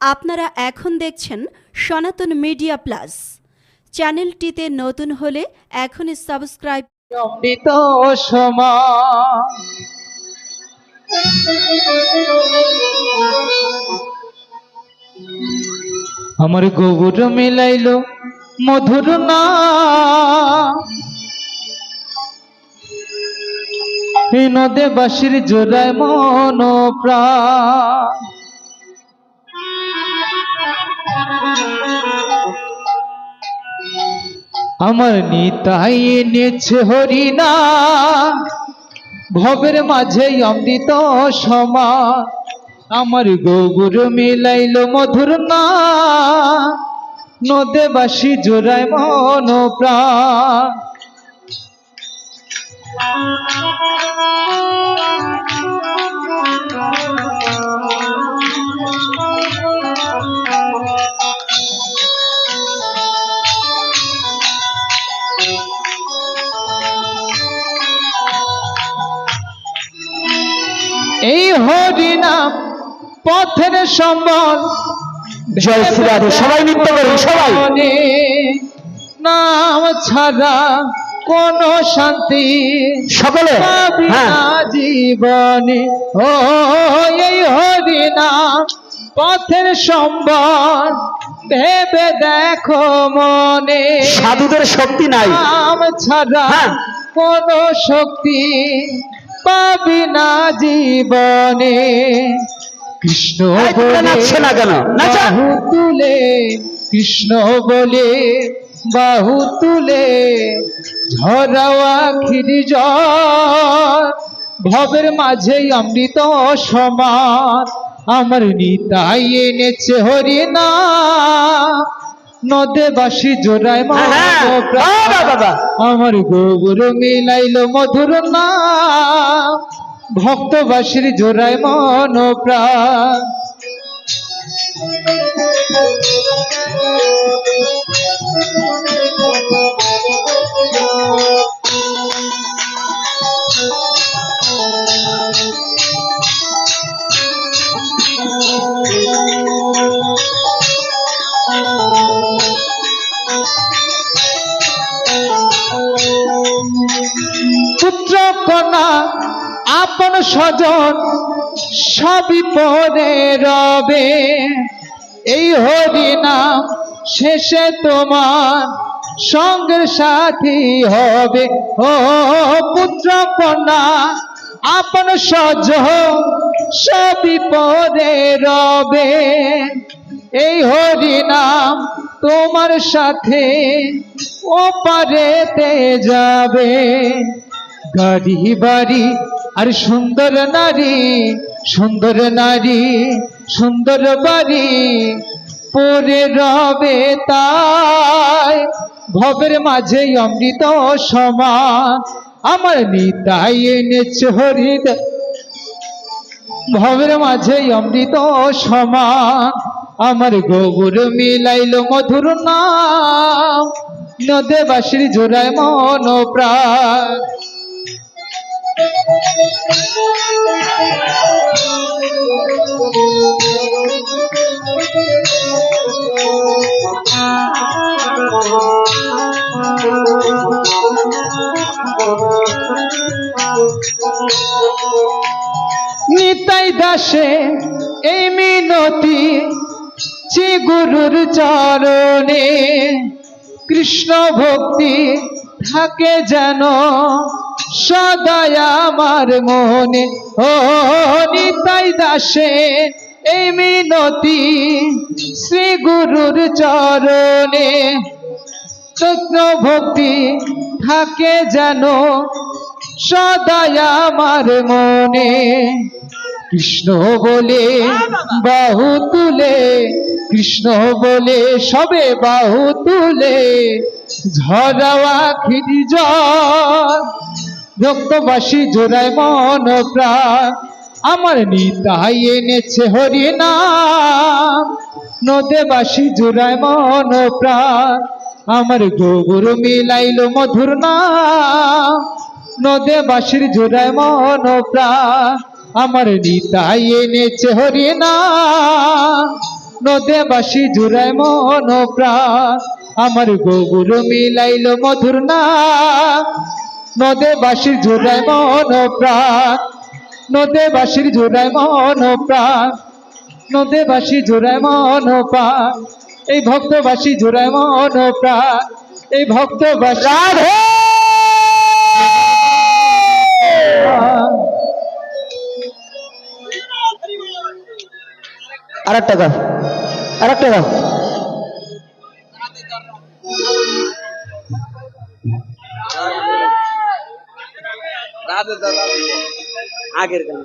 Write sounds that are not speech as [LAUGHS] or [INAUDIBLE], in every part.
আপনারা এখন দেখছেন সনাতন মিডিয়া প্লাস। চ্যানেলটিতে নতুন হলে এখনই সাবস্ক্রাইব অমৃত আমার গোবর মিলাইলো মধুর না। নদে বাসির জোড়ায় মন প্রাণ আমার নিতাই এনেছে হরিনা। ভবের মাঝে অমৃত সমা। আমার গোবর মিলাইল মধুর না নদেবাসী জোড়ায় মন প্রাণ। পথের সম্বল। জয় শ্রী রাধে সবাই নৃত্য করুন সবাই। নাম ছাড়া কোন শান্তি সকলে হ্যাঁ। জীবনে। ও এই হরিনাম পথের সম্বল। ভেবে দেখো মনে সাধুদের শক্তি নাই। নাম ছাড়া হ্যাঁ। কোন শক্তি পাবি না জীবনে। কৃষ্ণ নাচছো না কেন? বাহু তুলে কৃষ্ণ বলে বাহু তুলে ঝরাওয়া খিরি ভবের মাঝে অমৃত সমান আমার নিতাই এনেছে হরি না নদে বাসি জোড়ায় হ্যাঁ, হ্যাঁ। আমার গোবর মিলাইল মধুর নাম। ভক্তবাসীর জোড়ায় মন প্রাণ। আপন স্বজন সবই পরে রবে। এই হরিনাম শেষে তোমার সঙ্গের সাথী হবে। ও পুত্র কন্যা, আপন স্বজন সবই পরে রবে। এই হরিনাম তোমার সাথে ও পারেতে যাবে। গাড়ি বাড়ি আর সুন্দর নারী সুন্দর নারী, সুন্দর বাড়ি পরে রবে তাই। ভবের মাঝে অমৃত সমান, আমার নিতাই এনেছে হরিদ। ভবের মাঝে অমৃত সমান, আমার গোবর মিলাইল মধুর নাম। নদে বাসির জোড়ায় মন প্রাণ। নিতাই দাসে এই মিনতি শ্রী গুরুর চরণে কৃষ্ণ ভক্তি থাকে যেন। সদায় আমার মনে, ও নিতাই দাসে, এই মিনতি শ্রী গুরুর চরণে। কৃষ্ণ ভক্তি থাকে যেন সদায় আমার মনে। কৃষ্ণ বলে বাহু তুলে, কৃষ্ণ বলে সবে বাহু তুলে ঝরাওয়া খিরি জল রক্তবাসী জোড়ায় মন প্রাণ। আমার নিতাই এনেছে হরি নাম নদেবাসী জোড়ায় মন প্রাণ। আমার গোবর মিলাইল মধুর নাম। নদে বাসির জোড়ায় মন প্রাণ। আমার নিতাই এনেছে হরি নাম নদে বাসি জুড়ায় মন প্রাণ। আমার গৌর মিলাইল মধুর না নদে বাসির জুড়ায় মন প্রাণ নদে বাসির জুড়ায় মন প্রাণ নদে বাসি জোড়ায় মন প্রাণ, এই ভক্তবাসী জোড়ায় মন প্রাণ, এই ভক্তবাসী আর একটা গান আর আগের গান।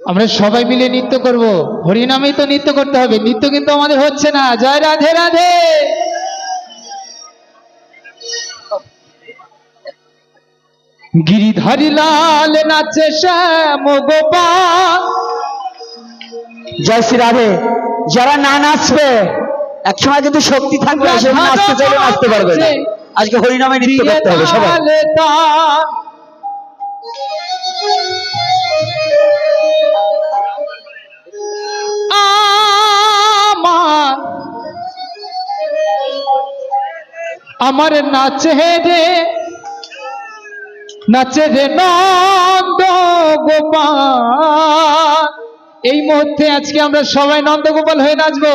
আমরা সবাই মিলে নৃত্য করব। হরিনামেই তো নৃত্য করতে হবে। নৃত্য কিন্তু আমাদের হচ্ছে না। জয় রাধে রাধে! গিরিধারী লাল নাচে শ্যাম গোপাল। জয় শ্রী রাধে। যারা না নাচবে একসময় কিন্তু শক্তি থাকবে নাচতে চাইলে নাচতে পারবে না। আজকে হরিনামে নৃত্য করতে হবে সবাই। আমার নাচে রে নাচে রে নন্দ গোপাল। এই মুহূর্তে আজকে আমরা সবাই নন্দগোপাল হয়ে নাচবো।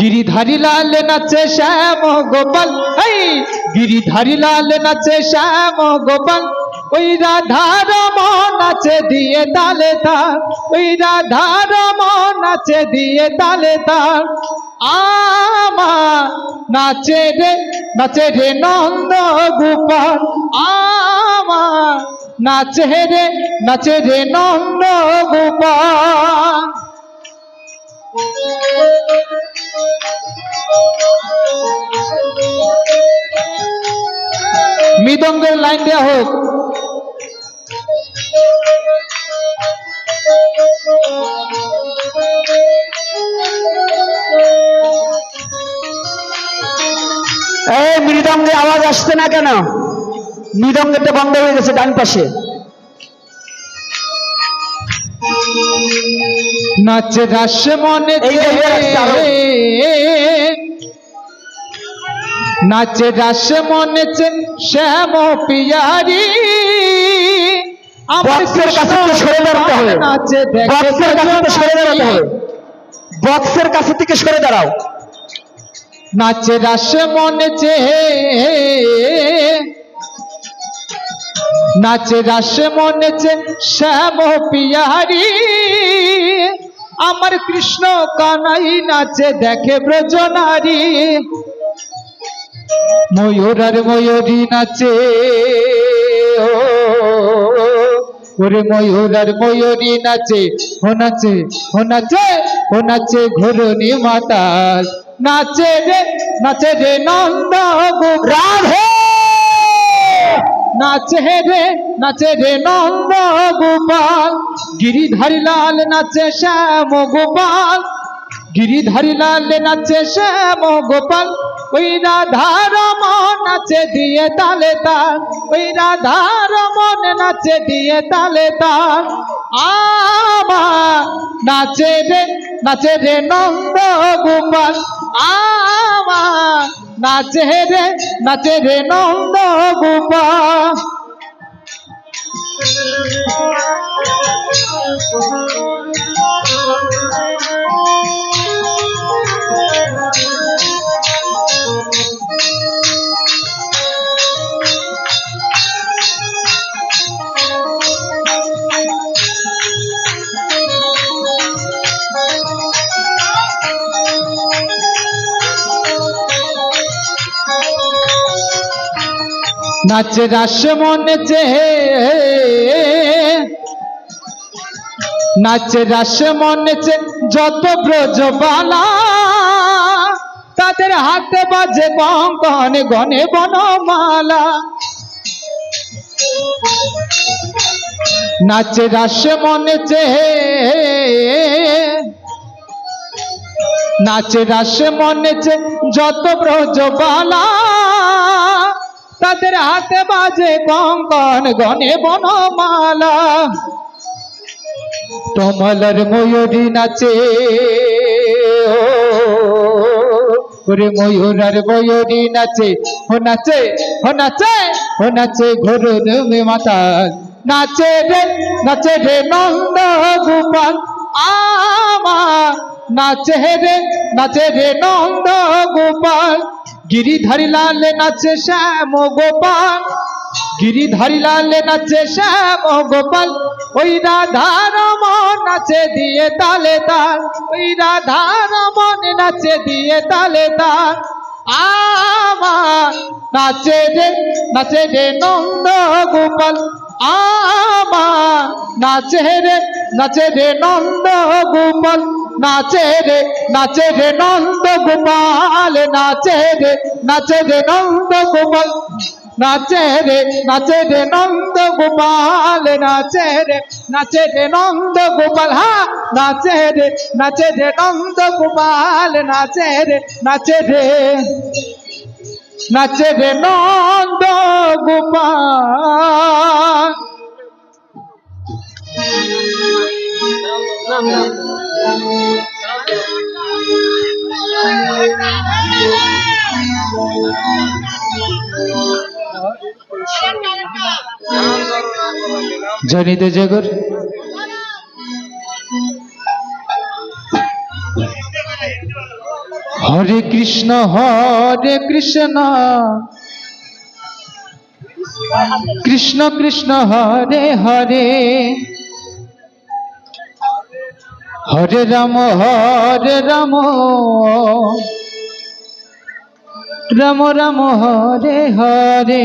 গিরিধারী লাল নাচে শ্যাম গোপাল। এই, গিরিধারী লাল নাচে শ্যাম গোপাল। ওই রাধা রমন নাচে দিয়ে তালে তার ওই রাধা রমন নাচে দিয়ে তালে তার আমার নাচে রে নাচে রে নন্দ গোপাল। আমার নাচে রে নাচে রে নন্দ গোপাল। মৃদঙ্গের লাইন দেওয়া হোক। এই মৃদঙ্গে আওয়াজ আসছে না কেন? মৃদঙ্গেরটা বন্ধ হয়ে গেছে ডান পাশে। নাচ রাস মনে। নাচ রাস মনে শ্যাম পিয়ারি। বক্সের কাছে একটু সরে দাঁড়াতে হবে। বক্সের কাছে সরে দাঁড়াতে হবে। বক্সের কাছে থেকে সরে দাঁড়াও। নাচ রাস মনে চে নাচ রাস মনে চে শ্যাম পিয়ারি। আমার কৃষ্ণ কানাই নাচে দেখে ব্রজ নারী। ময়ূর নাচে ওরে ময়ূর আর ময়ূরী নাচে, ও নাচে ও নাচে ও নাচে ঘুরনি মাতাল। নাচে রে নাচে রে নন্দ রাধে! নাচে রে নাচে রে নন্দ গোপাল গিরিধারী লাল নাচে শ্যাম গোপাল। গিরিধারী লাল নাচে শ্যাম গোপাল। ওই রাধা রমন নাচে দিয়ে তালে তাল। ওই রাধা রমন নাচে দিয়ে তালে তাল। আমার নাচে রে নাচে রে নন্দ গোপাল। আমার নাচে রে নন্দ গোপাল। [LAUGHS] নাচ রাস মনে চে নাচ রাস মনে চে যত ব্রজবালা, তাদের হাতে বাজে কঙ্কন গনে বনমালা। নাচ রাস মনে চে নাচ রাস মনে চে যত ব্রজবালা তাদের হাতে বাজে কঙ্কন গনে বনমালা। কমলার ময়ূরী নাচে ওরে ময়ূর আর ময়ূরী নাচে, ও নাচে ও নাচে ও নাচে ঘোর রমে মাতাল নাচে রে নাচে রে নন্দ গোপাল আমা। নাচে রে নাচে রে নন্দ গোপাল গিরিধারী লাল নাচে শ্যাম গোপাল। গিরিধারী লাল নাচে শ্যাম গোপাল। ওই রাধা রমন নাচে দিয়ে তালে তাল। ওই রাধা রমন নাচে দিয়ে তালে তাল। আমার নাচে রে নাচে রে নন্দ গোপাল। আমার নাচে রে নাচে রে নন্দ গোপাল। নাচে রে নাচে রে নন্দ গোপাল, নাচে রে নাচে রে নন্দ গোপাল। নাচে রে নাচে রে নন্দ গোপাল, নাচে রে নাচে রে নন্দ গোপাল। হা, নাচে রে নাচে রে নন্দ গোপাল, নাচে রে নাচে রে নাচে রে নন্দ জানিতে জগর হরে কৃষ্ণ হরে কৃষ্ণ। কৃষ্ণ কৃষ্ণ, হরে হরে। হরে রাম হরে রাম। রাম রাম, হরে হরে।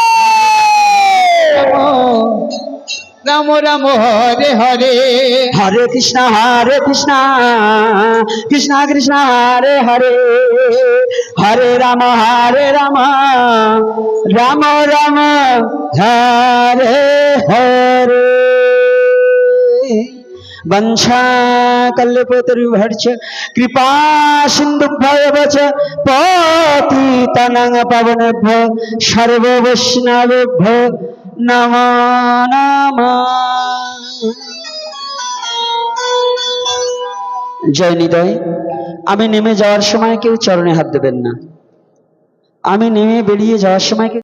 রাম রাম হরে হরে হরে কৃষ্ণ হরে কৃষ্ণ কৃষ্ণ কৃষ্ণ হরে হরে হরে রাম হরে রাম রাম রাম হরে হরে वंशा कल्पतरुभर्च कृपा सिन्धुभ्यव च पतितनङ् पवनेभ्य सर्ववैष्णवेभ्यो জয় নিদয় আমি নেমে যাওয়ার সময় কেউ চরণে হাত দেবেন না। আমি নেমে বেরিয়ে যাওয়ার সময় কেউ